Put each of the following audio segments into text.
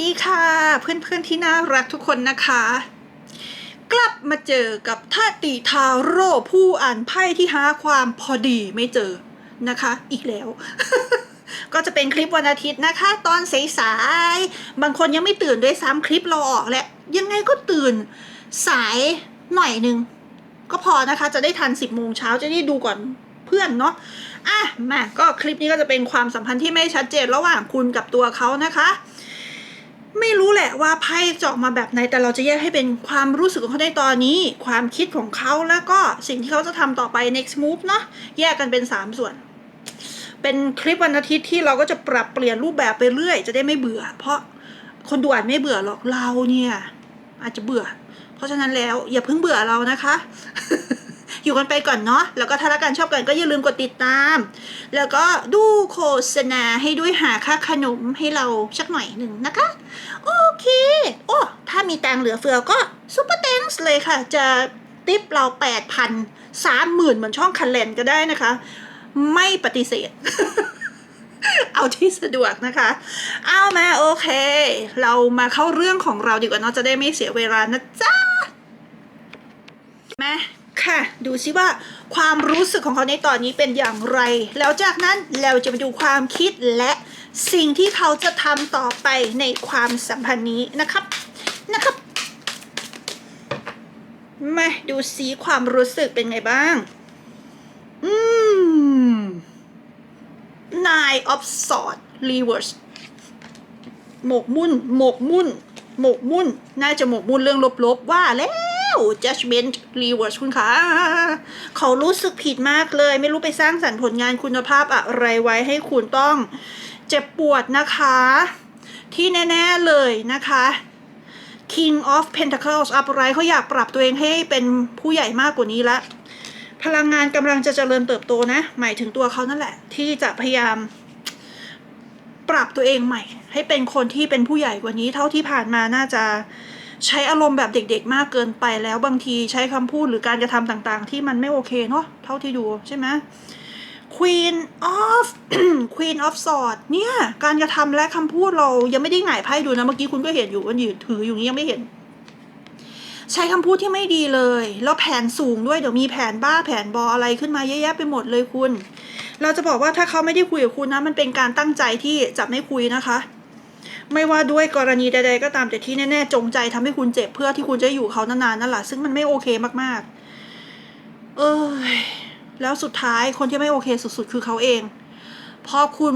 สวัสดีค่ะเพื่อนๆที่น่ารักทุกคนนะคะ กลับมาเจอกับท่าตีทาโร่ผู้อ่านไพ่ที่หาความพอดีไม่เจอนะคะ อีกแล้ว ก็จะเป็นคลิปวันอาทิตย์นะคะ ตอนสายๆบางคนยังไม่ตื่นด้วยซ้ำคลิปเราออกแหละ ยังไงก็ตื่นสายหน่อยหนึ่งก็พอนะคะจะได้ทัน 10โมงเช้าจะได้ดูก่อนเพื่อนเนาะอะมาก็คลิปนี้ก็จะเป็นความสัมพันธ์ที่ไม่ชัดเจนระหว่างคุณกับตัวเขานะคะ ไม่รู้แหละว่าไพ่จะออกมาแบบไหนแต่เราจะแยกให้เป็นความรู้สึกของเขาในตอนนี้ ความคิดของเขาแล้วก็สิ่งที่เขาจะทำต่อไป next move เนาะแยกกันเป็น 3 ส่วน เป็นคลิปวันอาทิตย์ที่เราก็จะปรับเปลี่ยนรูปแบบไปเรื่อย จะได้ไม่เบื่อ เพราะคนดูอาจไม่เบื่อหรอกเราเนี่ย อาจจะเบื่อ เพราะฉะนั้นแล้วอย่าเพิ่งเบื่อเรานะคะ อยู่กันไปก่อนเนาะแล้วก็ถ้ารักกันชอบกันก็อย่าลืมกดติดตาม แล้วก็ดูโฆษณาให้ด้วยหาค่าขนมให้เราสักหน่อยหนึ่งนะคะ โอเค โอ้ ถ้ามีตังเหลือเฟือก็ซุปเปอร์ a n ง s เลยค่ะ จะติปเราแปดพันสามหมื่นเหมือนช่องคันเลนก็ได้นะคะ ไม่ปฏิเสธเอาที่สะดวกนะคะ เอามาโอเค เรามาเข้าเรื่องของเราดีกว่าเนาะจะได้ไม่เสียเวลานะจ๊ะมา ค่ะ ดูซิว่าความรู้สึกของเขาในตอนนี้เป็นอย่างไร แล้วจากนั้นเราจะมาดูความคิดและสิ่งที่เขาจะทำต่อไปในความสัมพันธ์นี้นะครับนะครับมาดูซิความรู้สึกเป็นไงบ้าง อืม Nine of Swords Reverse หมกมุ่น หมกมุ่น หมกมุ่น น่าจะหมกมุ่นเรื่องลบๆ ว่าแล้ว judgment reverse คุณคะเขารู้สึกผิดมากเลย ไม่รู้ไปสร้างสรรค์ผลงานคุณภาพอะไรไว้ให้คุณต้องเจ็บปวดนะคะ ที่แน่ ๆ เลยนะคะ King of Pentacles upright เขาอยากปรับตัวเองให้เป็นผู้ใหญ่มากกว่านี้ละ พลังงานกำลังจะเจริญเติบโตนะ หมายถึงตัวเขานั่นแหละ ที่จะพยายามปรับตัวเองใหม่ ให้เป็นคนที่เป็นผู้ใหญ่กว่านี้ เท่าที่ผ่านมาน่าจะ ใช้อารมณ์แบบเด็กๆ มากเกินไปแล้วบางทีใช้คำพูดหรือการกระทำต่างๆ ที่มันไม่โอเคเนาะเท่าที่ดูใช่ไหม Queen of Queen of Swords เนี่ยการกระทำและคำพูดเรายังไม่ได้หงายไพ่ดูนะ เมื่อกี้คุณก็เห็นอยู่ว่ายืนถืออยู่นี้ยังไม่เห็น ใช้คำพูดที่ไม่ดีเลย แล้วแผนสูงด้วยเดี๋ยวมีแผนบ้าแผนบออะไรขึ้นมาเยอะแยะไปหมดเลยคุณ เราจะบอกว่าถ้าเขาไม่ได้คุยกับคุณนะ มันเป็นการตั้งใจที่จะไม่คุยนะคะ ไม่ว่าด้วยกรณีใด ๆ ก็ตามแต่ที่แน่ๆจงใจทำให้คุณเจ็บเพื่อที่คุณจะอยู่เขานานๆนั่นแหละซึ่งมันไม่โอเคมากๆ เอยแล้วสุดท้ายคนที่ไม่โอเคสุดๆ คือเขาเองเพราะคุณ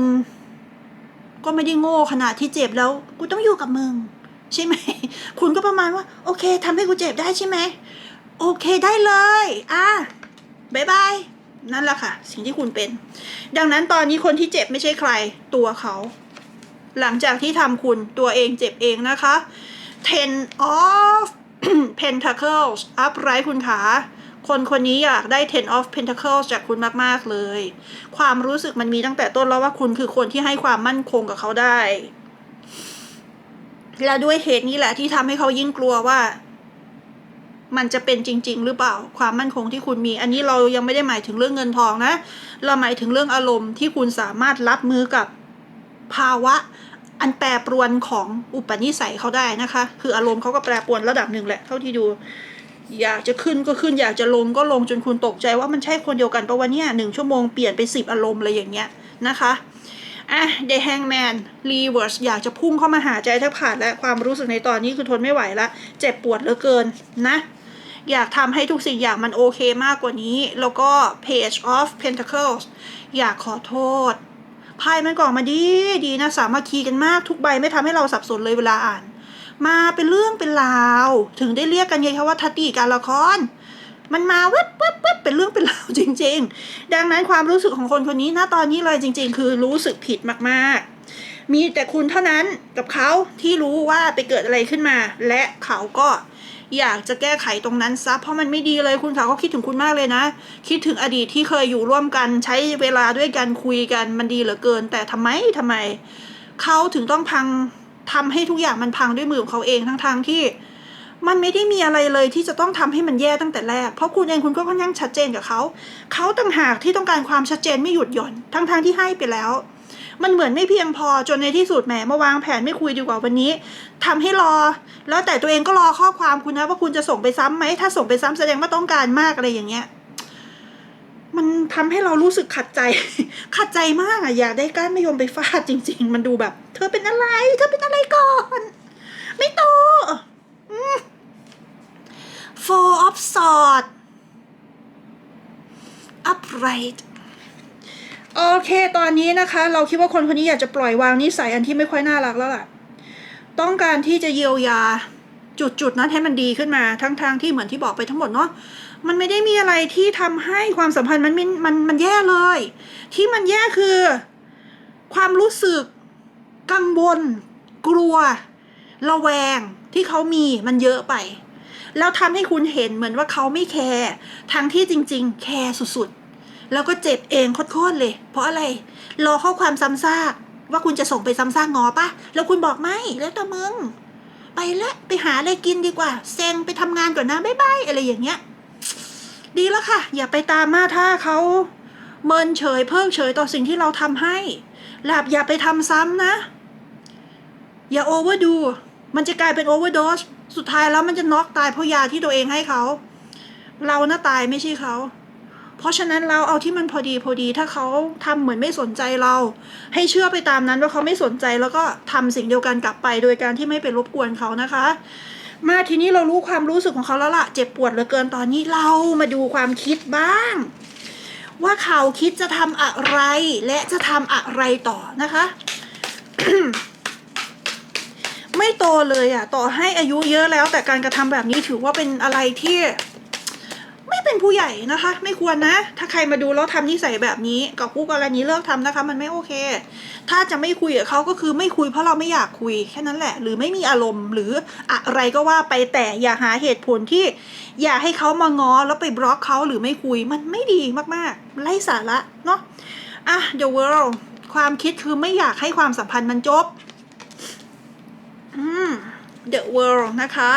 ก็ไม่ได้โง่ขนาดที่เจ็บแล้ว กูต้องอยู่กับมึง ใช่ไหม คุณก็ประมาณว่า โอเคทำให้กูเจ็บได้ใช่ไหม โอเคได้เลย อะบายบาย นั่นแหละค่ะ สิ่งที่คุณเป็น ดังนั้นตอนนี้คนที่เจ็บไม่ใช่ใคร ตัวเขา หลังจากที่ทำคุณตัวเองเจ็บเองนะคะ ten of pentacles upright คุณขาคนคนนี้อยากได้ ten of pentacles จากคุณมาก ๆ เลย ความรู้สึกมันมีตั้งแต่ต้นแล้วว่าคุณคือคนที่ให้ความมั่นคงกับเขาได้ และด้วยเหตุนี้แหละที่ทำให้เขายิ่งกลัวว่า มันจะเป็นจริง ๆ หรือเปล่า ความมั่นคงที่คุณมี อันนี้เรายังไม่ได้หมายถึงเรื่องเงินทองนะ เราหมายถึงเรื่องอารมณ์ที่คุณสามารถรับมือกับ ภาวะอันแปรปรวนของอุปนิสัยเขาได้นะคะ คืออารมณ์เขาก็แปรปรวนระดับหนึ่งแหละ เท่าที่ดู อยากจะขึ้นก็ขึ้น อยากจะลงก็ลงจนคุณตกใจว่ามันใช่คนเดียวกันปะวันเนี้ยหนึ่งชั่วโมงเปลี่ยนไปสิบอารมณ์อะไรอย่างเงี้ยนะคะอะ The Hangman Reverse อยากจะพุ่งเข้ามาหาใจแทบขาดและความรู้สึกในตอนนี้คือทนไม่ไหวละเจ็บปวดเหลือเกินนะ อยากทำให้ทุกสิ่งอย่างมันโอเคมากกว่านี้ แล้วก็ Page of Pentacles อยากขอโทษ ไพ่มันก่อนมาดีดีนะสามัคคีกันมากทุกใบไม่ทำให้เราสับสนเลยเวลาอ่าน มาเป็นเรื่องเป็นราว ถึงได้เรียกกันไงคะว่าทัตติการละคร มันมาเว็บเว็บเว็บเป็นเรื่องเป็นราวจริง ๆ ดังนั้นความรู้สึกของคนคนนี้ณตอนนี้เลยจริง ๆ คือรู้สึกผิดมากๆมีแต่คุณเท่านั้นกับเขาที่รู้ว่าไปเกิดอะไรขึ้นมา และเขาก็ อยากจะแก้ไขตรงนั้นซะเพราะมันไม่ดีเลยคุณเขาก็คิดถึงคุณมากเลยนะ คิดถึงอดีตที่เคยอยู่ร่วมกันใช้เวลาด้วยกันคุยกันมันดีเหลือเกิน แต่ทำไมทำไมเขาถึงต้องพังทำให้ทุกอย่างมันพังด้วยมือของเขาเองทั้งทางๆที่ มันไม่ได้มีอะไรเลยที่จะต้องทำให้มันแย่ตั้งแต่แรก เพราะคุณเองคุณก็ค่อนข้างชัดเจนกับเขา เขาต่างหากที่ต้องการความชัดเจนไม่หยุดหย่อนทั้งๆที่ให้ไปแล้ว มันเหมือนไม่เพียงพอจนในที่สุดแหมมาวางแผนไม่คุยดีกว่าวันนี้ทำให้รอ แล้วแต่ตัวเองก็รอข้อความคุณนะว่าคุณจะส่งไปซ้ำไหมถ้าส่งไปซ้ำแสดงว่าต้องการมากอะไรอย่างเงี้ยมันทำให้เรารู้สึกขัดใจ ขัดใจมากอะอยากได้ก้านมะยมไปฟาดจริง ๆ มันดูแบบ เธอเป็นอะไร เธอเป็นอะไรก่อน ไม่โต four of swords upright โอเค ตอนนี้นะคะ เราคิดว่าคนคนนี้อยากจะปล่อยวางนิสัยอันที่ไม่ค่อยน่ารักแล้วล่ะ ต้องการที่จะเยียวยาจุดๆนั้นให้มันดีขึ้นมา ทั้งทางที่เหมือนที่บอกไปทั้งหมดเนาะ มันไม่ได้มีอะไรที่ทำให้ความสัมพันธ์มันมันมันมันแย่เลย ที่มันแย่คือ ความรู้สึกกังวล กลัว ระแวงที่เขามีมันเยอะไป แล้วทำให้คุณเห็นเหมือนว่าเขาไม่แคร์ ทั้งที่จริง ๆ แคร์สุดๆ แล้วก็เจ็บเองโคตรเลย เพราะอะไร รอข้อความซ้ำซากว่าคุณจะส่งไปซ้ำซากงอปะแล้วคุณบอกไม่แล้วแต่มึง ไปละไปหาอะไรกินดีกว่าเซ็งไปทำงานก่อนนะบ๊ายบายอะไรอย่างเงี้ย ดีแล้วค่ะ อย่าไปตามมาถ้าเขาเมินเฉยเพิกเฉยต่อสิ่งที่เราทำให้หลับอย่าไปทำซ้ำนะ อย่าโอเวอร์ดู มันจะกลายเป็นโอเวอร์โดสสุดท้ายแล้วมันจะน็อกตายเพราะยาที่ตัวเองให้เขา เราน่าตายไม่ใช่เขา เพราะฉะนั้นเราเอาที่มันพอดีพอดีถ้าเขาทำเหมือนไม่สนใจเรา ให้เชื่อไปตามนั้นว่าเขาไม่สนใจแล้วก็ทำสิ่งเดียวกันกลับไป โดยการที่ไม่ไปรบกวนเขานะคะ มาทีนี้เรารู้ความรู้สึกของเขาแล้วล่ะ เจ็บปวดเหลือเกินตอนนี้เรามาดูความคิดบ้าง ว่าเขาคิดจะทำอะไรและจะทำอะไรต่อนะคะไม่โตเลยอะ ต่อให้อายุเยอะแล้วแต่การกระทำแบบนี้ถือว่าเป็นอะไรที่ ไม่เป็นผู้ใหญ่นะคะ ไม่ควรนะ ถ้าใครมาดูแล้วทำนิสัยแบบนี้กับคู่กรณีเลิกทำนะคะ มันไม่โอเค ถ้าจะไม่คุยกับเขาก็คือไม่คุยเพราะเราไม่อยากคุยแค่นั้นแหละ หรือไม่มีอารมณ์หรืออะไรก็ว่าไปแต่อย่าหาเหตุผลที่ อยากให้เขามางอแล้วไปบล็อกเขาหรือไม่คุยมันไม่ดีมากๆไร้สาระเนาะอะ the world ความคิดคือไม่อยากให้ความสัมพันธ์มันจบอืม the world นะคะ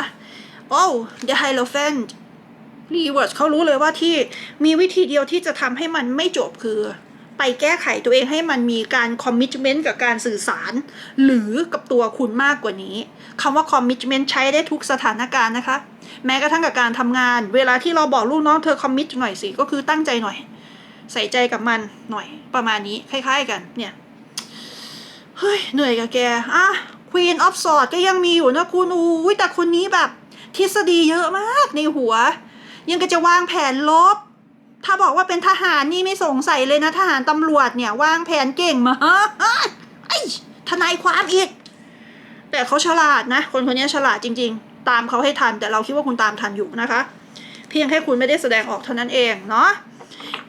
oh the hierophant reverse เขารู้เลยว่าที่มีวิธีเดียวที่จะทำให้มันไม่จบคือไปแก้ไขตัวเองให้มันมีการคอมมิชเมนต์กับการสื่อสาร หรือกับตัวคุณมากกว่านี้คำว่าคอมมิชเมนต์ใช้ได้ทุกสถานการณ์นะคะ แม้กระทั่งกับการทำงาน เวลาที่เราบอกลูกน้องเธอคอมมิชหน่อยสิ ก็คือตั้งใจหน่อย ใส่ใจกับมันหน่อยประมาณนี้ คล้าย ๆ กันเนี่ย เฮ้ย เหนื่อยกับแก อะ Queen of Swords ก็ยังมีอยู่นะคุณอุ้แต่คนนี้แบบ ทฤษฎีเยอะมากในหัว ยังก็จะวางแผนลบ ถ้าบอกว่าเป็นทหารนี่ไม่สงสัยเลยนะ ทหารตำรวจเนี่ยวางแผนเก่งมาไอ้ทนายความอีก แต่เขาฉลาดนะ คนคนนี้ฉลาดจริง ๆ ตามเขาให้ทัน แต่เราคิดว่าคุณตามทันอยู่นะคะ เพียงแค่คุณไม่ได้แสดงออกเท่านั้นเองเนาะ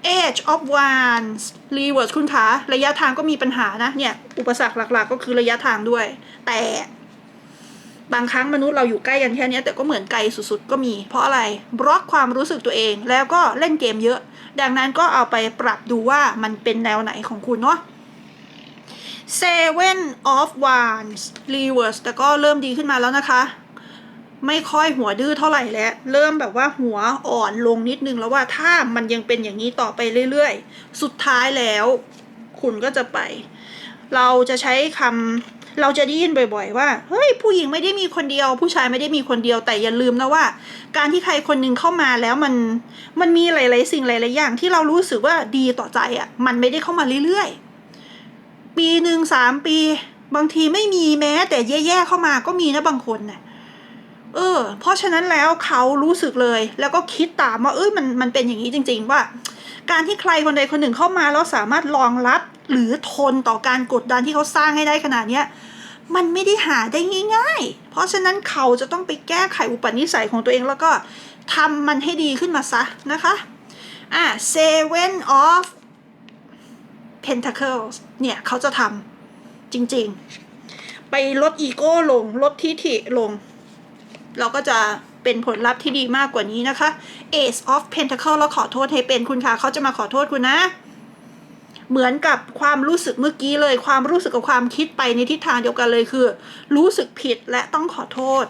Age of Wands Reverse คุณคะระยะทางก็มีปัญหานะ เนี่ย อุปสรรคหลัก ๆ ก็คือระยะทางด้วย แต่ บางครั้งมนุษย์เราอยู่ใกล้กันแค่นี้แต่ก็เหมือนไกลสุดๆ ก็มี เพราะอะไรบล็อกความรู้สึกตัวเอง แล้วก็เล่นเกมเยอะ ดังนั้นก็เอาไปปรับดูว่ามันเป็นแนวไหนของคุณเนาะ Seven of Wands Reverse แต่ก็เริ่มดีขึ้นมาแล้วนะคะ ไม่ค่อยหัวดื้อเท่าไหร่แล้ว เริ่มแบบว่าหัวอ่อนลงนิดนึงแล้วว่าถ้ามันยังเป็นอย่างนี้ต่อไปเรื่อยๆ สุดท้ายแล้ว คุณก็จะไป เราจะใช้คำ เราจะได้ยินบ่อย ๆ ว่าเฮ้ยผู้หญิงไม่ได้มีคนเดียว ผู้ชายไม่ได้มีคนเดียวแต่อย่าลืมนะว่า การที่ใครคนหนึงเข้ามาแล้วมันมันมีหลาย ๆ สิ่งหลาย ๆ อย่าง ที่เรารู้สึกว่าดีต่อใจอะ่ะมันไม่ได้เข้ามาเรื่อยๆ ปีหนึ่งสามปี บางทีไม่มีแม้ แต่แย่ ๆ เข้ามาก็มีนะบางคนน่ะเออ เพราะฉะนั้นแล้วเขารู้สึกเลย แล้วก็คิดตามว่าเอ้ยมันมันเป็นอย่างนี้จริง ๆ ว่า การที่ใครคนใดคนหนึ่งเข้ามาแล้วสามารถรองรับหรือทนต่อการกดดันที่เขาสร้างให้ได้ขนาดเนี้ยมันไม่ได้หาได้ง่าย ๆ เพราะฉะนั้นเขาจะต้องไปแก้ไขอุปนิสัยของตัวเองแล้วก็ทำมันให้ดีขึ้นมาซะนะคะ อะ seven of pentacles เนี่ยเขาจะทำจริงๆ ไปลดอีโก้ลง ลดทิฐิลง เราก็จะ เป็นผลลัพธ์ที่ดีมากกว่านี้นะคะ Ace of Pentacle แล้วขอโทษให้เป็นคุณค่ะเขาจะมาขอโทษคุณนะ เหมือนกับความรู้สึกเมื่อกี้เลย ความรู้สึกกับความคิดไปในทิศทางเดียวกันเลยคือ รู้สึกผิดและต้องขอโทษ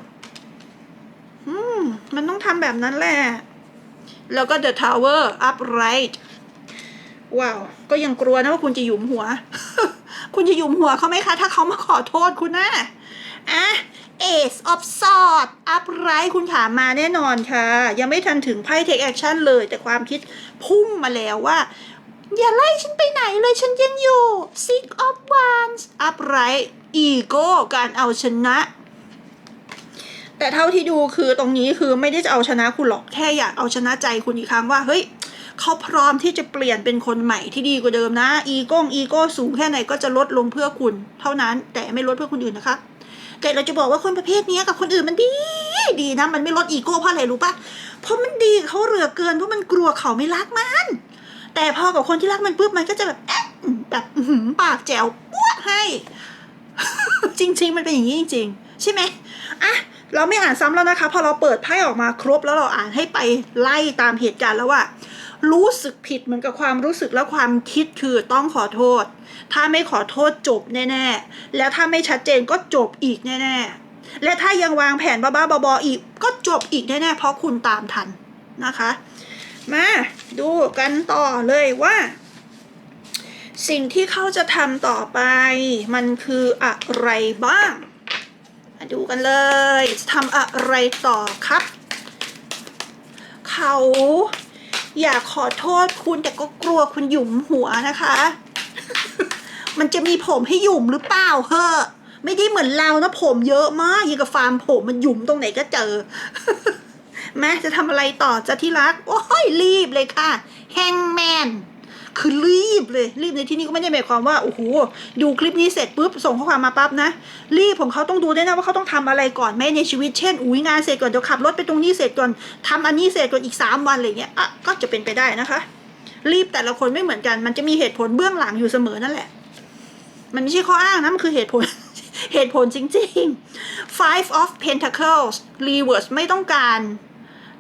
อืมมันต้องทำแบบนั้นแหละ แล้วก็ The Tower upright ว้าว ก็ยังกลัวนะว่าคุณจะหยุมหัว คุณจะหยุมหัวเขาไหมคะ ถ้าเขามาขอโทษคุณนะอะ Ace of Swords อัพไรคุณขามาแน่นอนค่ะ ยังไม่ทันถึงไพ่ Take Action เลย แต่ความคิดพุ่งมาแล้วว่า อย่าไล่ฉันไปไหนเลยฉันยังอยู่ Six of Wands อัพไร Ego การเอาชนะ แต่เท่าที่ดูคือตรงนี้คือไม่ได้จะเอาชนะคุณหรอกแค่อยากเอาชนะใจคุณอีกครั้งว่าเฮ้ยเขาพร้อมที่จะเปลี่ยนเป็นคนใหม่ที่ดีกว่าเดิมนะ อีโก้อีโก้สูงแค่ไหนก็จะลดลงเพื่อคุณ เท่านั้นแต่ไม่ลดเพื่อคนอื่นนะคะ แต่เราจะบอกว่าคนประเภทนี้กับคนอื่นมันดีดีนะ มันไม่ลดอีโก้เพราะอะไรรู้ปะเพราะมันดีเขาเหลือเกินเพราะมันกลัวเขาไม่รักมัน แต่พอกับคนที่รักมันปุ๊บมันก็จะแบบแอะแบบปากแจ๋วปุ๊วให้ จริง ๆ มันเป็นอย่างนี้จริง ๆ ใช่ไหมอะเราไม่อ่านซ้ำแล้วนะคะ พอเราเปิดไพ่ออกมาครบแล้วเราอ่านให้ไปไล่ตามเหตุการณ์แล้วว่า รู้สึกผิดเหมือนกับความรู้สึกและความคิดคือต้องขอโทษ ถ้าไม่ขอโทษจบแน่ๆ แล้วถ้าไม่ชัดเจนก็จบอีกแน่ๆ และถ้ายังวางแผนบ้าๆบอๆอีก ก็จบอีกแน่ๆ เพราะคุณตามทันนะคะ มาดูกันต่อเลยว่า สิ่งที่เขาจะทำต่อไป มันคืออะไรบ้างมาดูกันเลยทำอะไรต่อครับ เขา อยากขอโทษคุณแต่ก็กลัวคุณหยุมหัวนะคะ มันจะมีผมให้หยุมหรือเปล่าเฮ้อไม่ได้เหมือนเรานะผมเยอะมากอย่งกับฟาร์มผมมันหยุมตรงไหนก็เจอ แม่จะทำอะไรต่อจะที่รัก โอ้ยรีบเลยค่ะ แฮงแมน คือรีบเลยรีบในที่นี้ก็ไม่ได้หมายความว่าโอ้โหดูคลิปนี้เสร็จปุ๊บส่งข้อความมาปั๊บนะ รีบของเขาต้องดูด้วยนะว่าเขาต้องทำอะไรก่อนแม้ในชีวิตเช่นอุ้ยงานเสร็จก่อนเดี๋ยวขับรถไปตรงนี้เสร็จก่อนทำอันนี้เสร็จก่อนอีกสามวันอะไรเงี้ยอะก็จะเป็นไปได้นะคะ รีบแต่ละคนไม่เหมือนกัน มันจะมีเหตุผลเบื้องหลังอยู่เสมอนั่นแหละ มันไม่ใช่ข้ออ้างนะมันคือเหตุผลเหตุผลจริงๆ five of pentacles reverse ไม่ต้องการ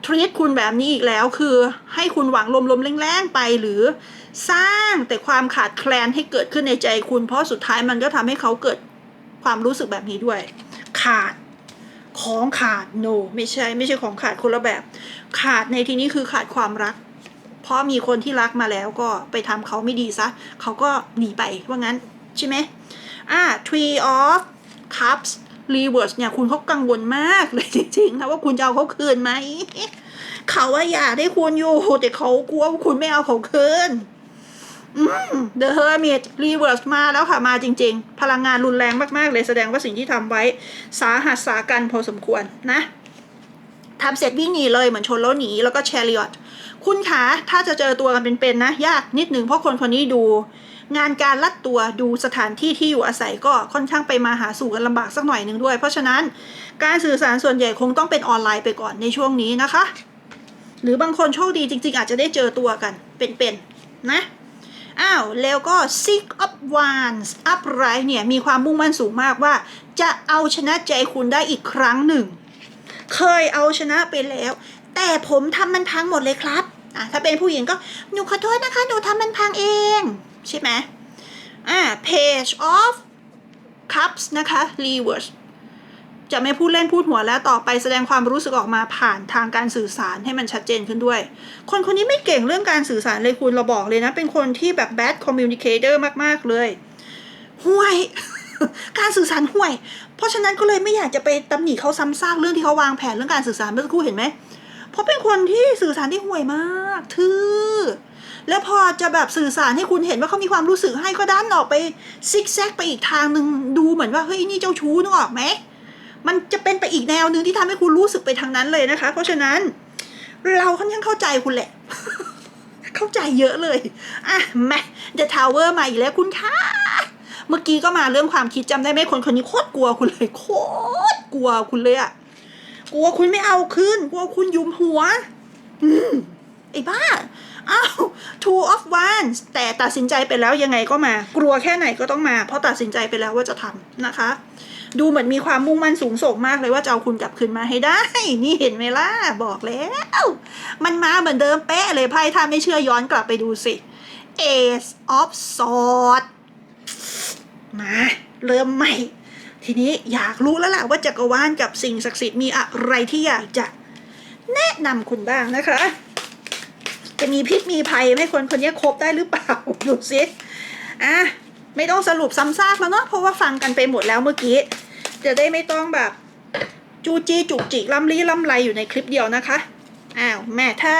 ทรีตคุณแบบนี้อีกแล้วคือให้คุณหวังลมๆแรงๆไปหรือสร้างแต่ความขาดแคลนให้เกิดขึ้นในใจคุณ เพราะสุดท้ายมันก็ทำให้เขาเกิดความรู้สึกแบบนี้ด้วย ขาดของขาด no ไม่ใช่ ไม่ใช่ของขาดคนละแบบ ขาดในที่นี้คือขาดความรัก เพราะมีคนที่รักมาแล้วก็ไปทำเขาไม่ดีซะเขาก็หนีไปว่างั้น ใช่ไหมอ่า tree of cups reverse เนี่ยคุณเขากังวลมากเลยจริงๆนะว่าคุณจะเอาเขาคืนไหมเขาว่าอยากได้คุณอยู่แต่เขากลัวว่าคุณไม่เอาเขาคืนอืม The Hermit Revers มาแล้วค่ะมาจริง ๆ พลังงานรุนแรงมากๆเลยแสดงว่าสิ่งที่ทำไว้ สาหัสสากันพอสมควรนะทำเสร็จวิ่งหนีเลยเหมือนชนแล้วหนีแล้วก็แชริอตคุณคะถ้าจะเจอตัวกันเป็นๆนะ ยากนิดหนึ่งเพราะคนคนนี้ดู งานการลัดตัวดูสถานที่ที่อยู่อาศัยก็ค่อนข้างไปมาหาสู่กันลำบากสักหน่อยหนึ่งด้วย เพราะฉะนั้นการสื่อสารส่วนใหญ่คงต้องเป็นออนไลน์ไปก่อนในช่วงนี้นะคะ หรือบางคนโชคดีจริง ๆ อาจจะได้เจอตัวกันเป็นๆนะอ้าวแล้วก็ Six of Wands upright เนี่ยมีความมุ่งมั่นสูงมากว่า จะเอาชนะใจคุณได้อีกครั้งหนึ่ง เคยเอาชนะไปแล้ว แต่ผมทำมันพังหมดเลยครับอะถ้าเป็นผู้หญิงก็หนูขอโทษนะคะ หนูทำมันพังเอง ใช่ไหมอ่า Page of Cups นะคะ Reverse จะไม่พูดเล่นพูดหัวแล้วต่อไปแสดงความรู้สึกออกมาผ่านทางการสื่อสารให้มันชัดเจนขึ้นด้วย คนคนนี้ไม่เก่งเรื่องการสื่อสารเลยคุณเราบอกเลยนะ เป็นคนที่แบบ bad communicator มาก ๆ เลยห่วย การสื่อสารห่วย เพราะฉะนั้นก็เลยไม่อยากจะไปตำหนิเขาซ้ำซากเรื่องที่เขาวางแผนเรื่องการสื่อสารเมื่อสักครู่เห็นไหมเพราะเป็นคนที่สื่อสารที่ห่วยมากทื่อ แล้วพอจะแบบสื่อสารให้คุณเห็นว่าเขามีความรู้สึกให้ก็ดันออกไปซิกแซกไปอีกทางหนึ่งดูเหมือนว่าเฮ้ยนี่เจ้าชู้นึกออกไหมมันจะเป็นไปอีกแนวหนึ่งที่ทำให้คุณรู้สึกไปทางนั้นเลยนะคะ เพราะฉะนั้น เราค่อนข้างเข้าใจคุณแหละ เข้าใจเยอะเลยอะแม่ The Tower มาอีกแล้วคุณคะเมื่อกี้ก็มาเรื่องความคิดจำได้ไหมคนคนนี้โคตรกลัวคุณเลยโคตรกลัวคุณเลยอะกลัวคุณไม่เอาขึ้นกลัวคุณยุมหัว อืมไอ้บ้า อ้าว two of wands แต่ตัดสินใจไปแล้วยังไงก็มา กลัวแค่ไหนก็ต้องมา เพราะตัดสินใจไปแล้วว่าจะทำนะคะ ดูเหมือนมีความมุ่งมั่นสูงส่งมากเลยว่าจะเอาคุณกลับคืนมาให้ได้ นี่เห็นไหมล่ะ บอกแล้ว มันมาเหมือนเดิมเป๊ะเลยไพ่ถ้าไม่เชื่อย้อนกลับไปดูสิ Ace of Swords มา เริ่มใหม่ ทีนี้อยากรู้แล้วล่ะว่าจักรวาลกับสิ่งศักดิ์สิทธิ์มีอะไรที่อยากจะแนะนำคุณบ้างนะคะ จะมีพิษมีภัยไหมคนคนนี้คบได้หรือเปล่า ดูสิอะไม่ต้องสรุปซ้ำซากแล้วเนาะเพราะว่าฟังกันไปหมดแล้วเมื่อกี้ จะได้ไม่ต้องแบบ จูจี้จุกจิกล่ำลี้ล่ำไรอยู่ในคลิปเดียวนะคะอ้าวแม่ถ้า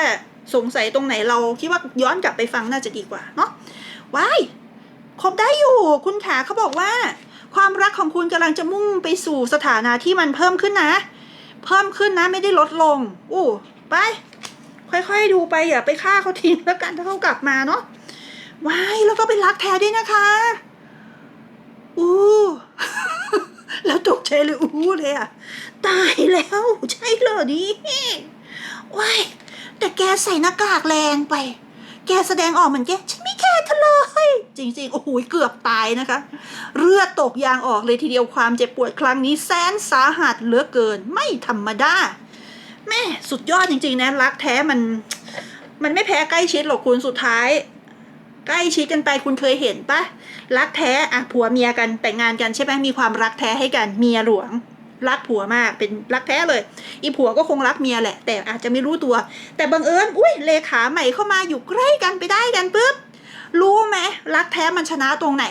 สงสัยตรงไหนเราคิดว่าย้อนกลับไปฟังน่าจะดีกว่าเนาะว้ายคบได้อยู่ คุณขาเขาบอกว่า ความรักของคุณกำลังจะมุ่งไปสู่สถานะที่มันเพิ่มขึ้นนะ เพิ่มขึ้นนะไม่ได้ลดลง อู้ไป ค่อยๆดูไปอย่าไปฆ่าเขาทิ้งแล้วกันถ้าเขากลับมาเนาะวายแล้วก็เป็นรักแท้ด้วยนะคะ อู้ แล้วตกใจเลยอู้เลยอะตายแล้วใช่เหรอนี่ว้ายแต่แกใส่หน้ากากแรงไป แกแสดงออกเหมือนแกฉันไม่แคร์เธอเลย จริงๆ โอ้โหเกือบตายนะคะ เลือดตกยางออกเลยทีเดียวความเจ็บปวดครั้งนี้แสนสาหัสเหลือเกินไม่ธรรมดา แม่สุดยอดจริง ๆ นะ รักแท้มัน มันไม่แพ้ใกล้ชิดหรอกคุณสุดท้าย ใกล้ชิดกันไปคุณเคยเห็นปะรักแท้อะผัวเมียกันแต่งงานกันใช่ไหมมีความรักแท้ให้กันเมียหลวง รักผัวมากเป็นรักแท้เลย อีผัวก็คงรักเมียแหละ แต่อาจจะไม่รู้ตัว แต่บังเอิญอุ้ยเลขาใหม่เข้ามาอยู่ใกล้กันไปได้กันปุ๊บรู้ไหมรักแท้มันชนะตรงไหน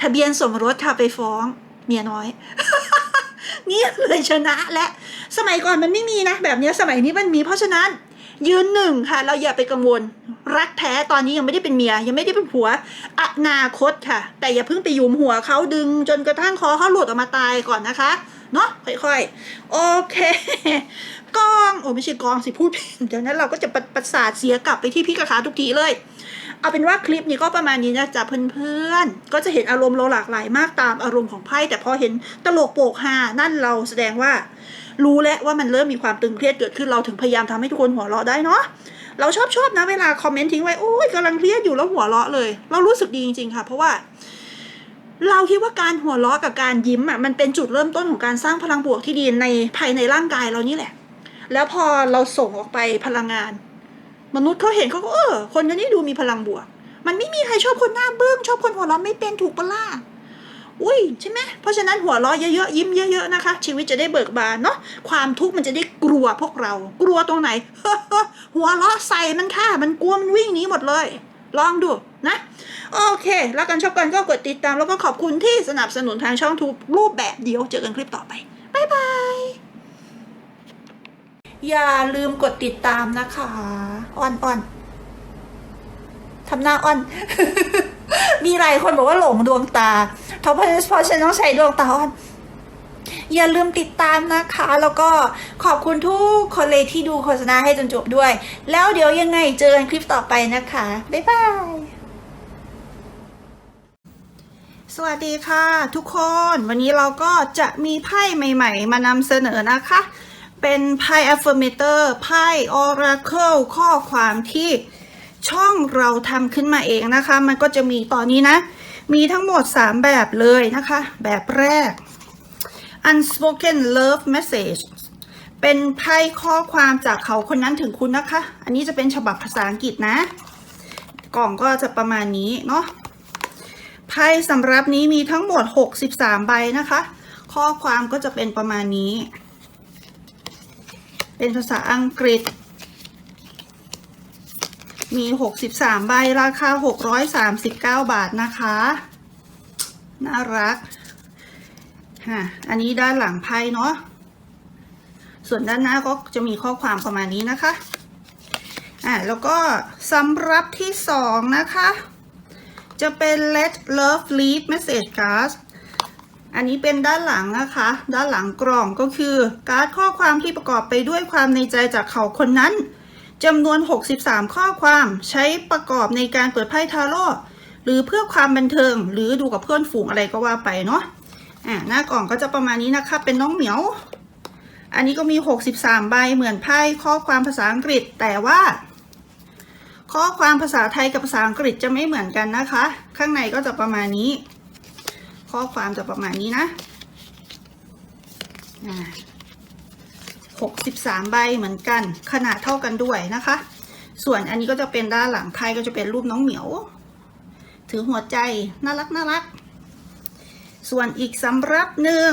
ทะเบียนสมรสค่ะไปฟ้อง เมียน้อย นี่เลยชนะและสมัยก่อนมันไม่มีนะ แบบนี้สมัยนี้มันมีเพราะฉะนั้นยืนหนึ่งค่ะ เราอย่าไปกังวล รักแท้ตอนนี้ยังไม่ได้เป็นเมีย ยังไม่ได้เป็นผัวอนาคตค่ะ แต่อย่าเพิ่งไปยุมหัวเขาดึงจนกระทั่งคอเขาหลุดออกมาตายก่อนนะคะเนาะค่อยๆ โอเคกองโอ้ไม่ใช่กองสิพูดผิดเดี๋ยวนั้นเราก็จะประประสาทเสียกลับไปที่พี่กระขาทุกทีเลย เอาเป็นว่าคลิปนี้ก็ประมาณนี้นะจ๊ะเพื่อนๆ ก็จะเห็นอารมณ์เราหลากหลายมากตามอารมณ์ของไพ่แต่พอเห็นตลกโปกฮานั่นเราแสดงว่า รู้แล้วว่ามันเริ่มมีความตึงเครียดเกิดขึ้นเราถึงพยายามทำให้ทุกคนหัวเราะได้เนาะเราชอบชอบนะเวลาคอมเมนต์ทิ้งไว้โอ้ยกำลังเครียดอยู่แล้วหัวเราะเลย เรารู้สึกดีจริงๆค่ะ เพราะว่า เราคิดว่าการหัวเราะกับการยิ้มอะมันเป็นจุดเริ่มต้นของการสร้างพลังบวกที่ดีในภายในร่างกายเรานี่แหละ แล้วพอเราส่งออกไปพลังงาน มนุษย์เขาเห็นเขาก็เออคนคนนี้ดูมีพลังบวก มันไม่มีใครชอบคนหน้าเบึ้งชอบคนหัวเราะไม่เป็นถูกปะล่ะอุ้ยใช่ไหมเพราะฉะนั้นหัวเราะเยอะๆยิ้มเยอะๆนะคะ ชีวิตจะได้เบิกบานเนาะความทุกข์มันจะได้กลัวพวกเรา กลัวตรงไหน หัวเราะใส่มันค่ะ มันกลัวมันวิ่งหนีหมดเลย ลองดูนะ โอเค แล้วกันชอบกันก็กดติดตามแล้วก็ขอบคุณที่สนับสนุนทางช่องทูบรูปแบบเดียวเจอกันคลิปต่อไปบ๊ายบายอย่าลืมกดติดตามนะคะ อ่อนอ่อนทำหน้าอ่อน มีหลายคนบอกว่าหลงดวงตา เพราะเพราะฉันต้องใช้ดวงตาอ่อน อย่าลืมติดตามนะคะ แล้วก็ขอบคุณทุกคนเลยที่ดูโฆษณาให้จนจบด้วย แล้วเดี๋ยวยังไงเจอกันคลิปต่อไปนะคะ บ๊ายบาย สวัสดีค่ะ ทุกคน วันนี้เราก็จะมีไพ่ใหม่ ๆ มานำเสนอนะคะ เป็นไพ่ affirmator ไพ่ oracle ข้อความที่ช่องเราทำขึ้นมาเองนะคะ มันก็จะมีตอนนี้นะ มีทั้งหมด 3 แบบเลยนะคะ แบบแรก unspoken love message เป็นไพ่ข้อความจากเขาคนนั้นถึงคุณนะคะ อันนี้จะเป็นฉบับภาษาอังกฤษนะ กล่องก็จะประมาณนี้เนาะ ไพ่สำรับนี้มีทั้งหมด 63 ใบนะคะ ข้อความก็จะเป็นประมาณนี้ เป็นภาษาอังกฤษ มี 63 ใบ ราคา 639 บาทนะคะ น่ารักฮะอันนี้ด้านหลังไพ่เนาะ ส่วนด้านหน้าก็จะมีข้อความประมาณนี้นะคะ อ่าแล้วก็สำหรับที่สองนะคะ จะเป็น let love lead message card อันนี้เป็นด้านหลังนะคะ ด้านหลังกล่องก็คือ การ์ดข้อความที่ประกอบไปด้วยความในใจจากเขาคนนั้นจำนวน 63 ข้อความใช้ประกอบในการเปิดไพ่ทาโร่หรือเพื่อความบันเทิง หรือดูกับเพื่อนฝูงอะไรก็ว่าไปเนาะอ่าหน้ากล่องก็จะประมาณนี้นะคะ เป็นน้องเหมียว อันนี้ก็มี 63 ใบเหมือนไพ่ข้อความภาษาอังกฤษ แต่ว่า ข้อความภาษาไทยกับภาษาอังกฤษจะไม่เหมือนกันนะคะ ข้างในก็จะประมาณนี้ ข้อความจะประมาณนี้นะหกสิบสามใบเหมือนกัน ขนาดเท่ากันด้วยนะคะ ส่วนอันนี้ก็จะเป็นด้านหลังไพ่ก็จะเป็นรูปน้องเหมียว ถือหัวใจน่ารักน่ารัก ส่วนอีกสำรับหนึ่ง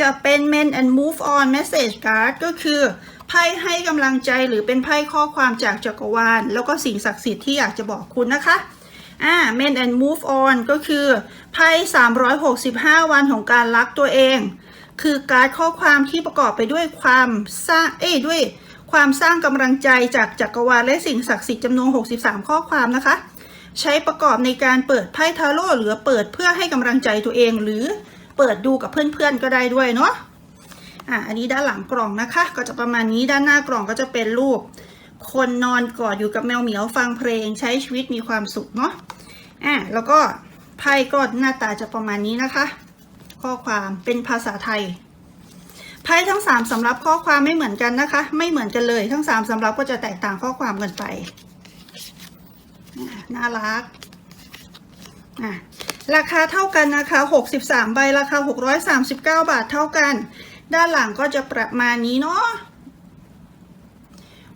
จะเป็น Men and Move On Message Card ก็คือไพ่ให้กำลังใจหรือเป็นไพ่ข้อความจากจักรวาล แล้วก็สิ่งศักดิ์สิทธิ์ที่อยากจะบอกคุณนะคะ อ่า mend and move on ก็คือไพ่365 วันของการรักตัวเอง คือการข้อความที่ประกอบไปด้วยความสร้างเอ้ด้วยความสร้างกำลังใจจากจักรวาลและสิ่งศักดิ์สิทธิ์จำนวน 63 ข้อความนะคะ ใช้ประกอบในการเปิดไพ่ทาโร่หรือเปิดเพื่อให้กำลังใจตัวเองหรือเปิดดูกับเพื่อนๆก็ได้ด้วยเนาะอะอันนี้ด้านหลังกล่องนะคะ ก็จะประมาณนี้ด้านหน้ากล่องก็จะเป็นรูป คนนอนกอดอยู่กับแมวเหมียวฟังเพลงใช้ชีวิตมีความสุขเนาะอะแล้วก็ไพ่ก็หน้าตาจะประมาณนี้นะคะ ข้อความเป็นภาษาไทยไพ่ทั้งสามสำรับข้อความไม่เหมือนกันนะคะ ไม่เหมือนกันเลย ทั้งสามสำรับก็จะแตกต่างข้อความกันไปน่ารักอะราคาเท่ากันนะคะ 63 ใบ ราคา 639 บาทเท่ากัน ด้านหลังก็จะประมาณนี้เนาะ